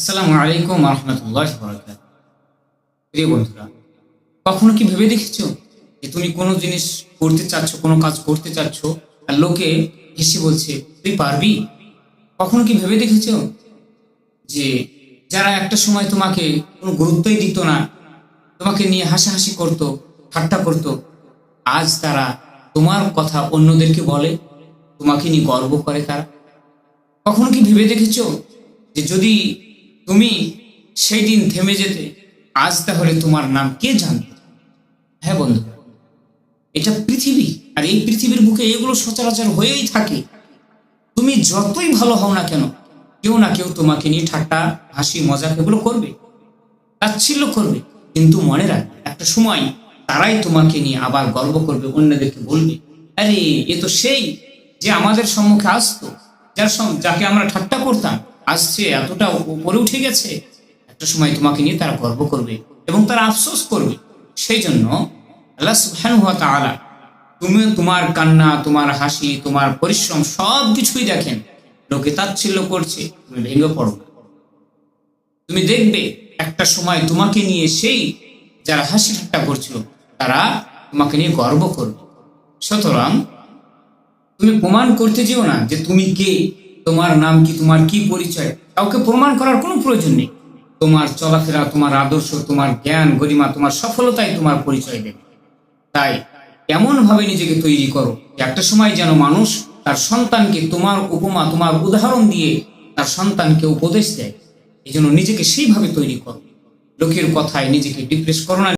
আসসালামু আলাইকুম রহমতুল্লাহ প্রিয় বন্ধুরা, কখনো কি ভেবে দেখেছ যে তুমি কোনো জিনিস করতে চাচ্ছ, কোনো কাজ করতে চাচ্ছ, আর লোকে হেসে বলছে, তুই পারবি কখনো কি ভেবে দেখেছ যে যারা একটা সময় তোমাকে কোনো গুরুত্বই দিত না, তোমাকে নিয়ে হাসাহাসি করতো, ঠাট্টা করতো, আজ তারা তোমার কথা অন্যদেরকে বলে, তোমাকে নিয়ে গর্ব করে তারা কখনো কি ভেবে দেখেছ যে যদি তুমি সেই দিন থেমে যেতে, আজ তাহলে তোমার নাম কে জানতো হ্যাঁ বন্ধু, এটা পৃথিবী, আর এই পৃথিবীর বুকে এগুলো সচরাচর হয়েই থাকে। তুমি যতই ভালো হও না কেন, কেউ না কেউ তোমাকে নিয়ে ঠাট্টা, হাসি, মজাক এগুলো করবে, তাচ্ছিল্য করবে, কিন্তু মনে রাখবে, একটা সময় তারাই তোমাকে নিয়ে আবার গর্ব করবে, অন্যদেরকে বলবে, আরে, এ তো সেই যে আমাদের সম্মুখে আসতো, যার যাকে আমরা ঠাট্টা করতাম আসছে, এতটা উপরে উঠে গেছে, একটা সময় তোমাকে নিয়ে তারা গর্ব করবে এবং তারা আফসোস করবে। সেই জন্য আল্লাহ তাআলা তুমি তোমার কান্না, তোমার হাসি, তোমার পরিশ্রম সব কিছুই দেখেন। লোকে তাচ্ছিল্য করছে, তুমি ভেঙে পড়ো না। তুমি দেখবে একটা সময় তোমাকে নিয়ে সেই যারা হাসি ঠাট্টা করছিল, তারা তোমাকে নিয়ে গর্ব করবে। সুতরাং তুমি প্রমাণ করতে যেও না যে তুমি কে। তোমার নাম কি, তোমার কি পরিচয়? কাউকে প্রমাণ করার কোনো প্রয়োজন নেই। তোমার চলাফেরা, তোমার আদর্শ, তোমার জ্ঞান, গরিমা, তোমার সফলতাই তোমার পরিচয় দেবে। তাই এমন ভাবে নিজেকে তৈরি করো একটা সময় যেন মানুষ তার সন্তানকে তোমার উপমা, তোমার উদাহরণ দিয়ে তার সন্তানকে উপদেশ দেয়। এই জন্য নিজেকে সেইভাবে তৈরি করো। লোকের কথায় নিজেকে ডিপ্রেস করো না।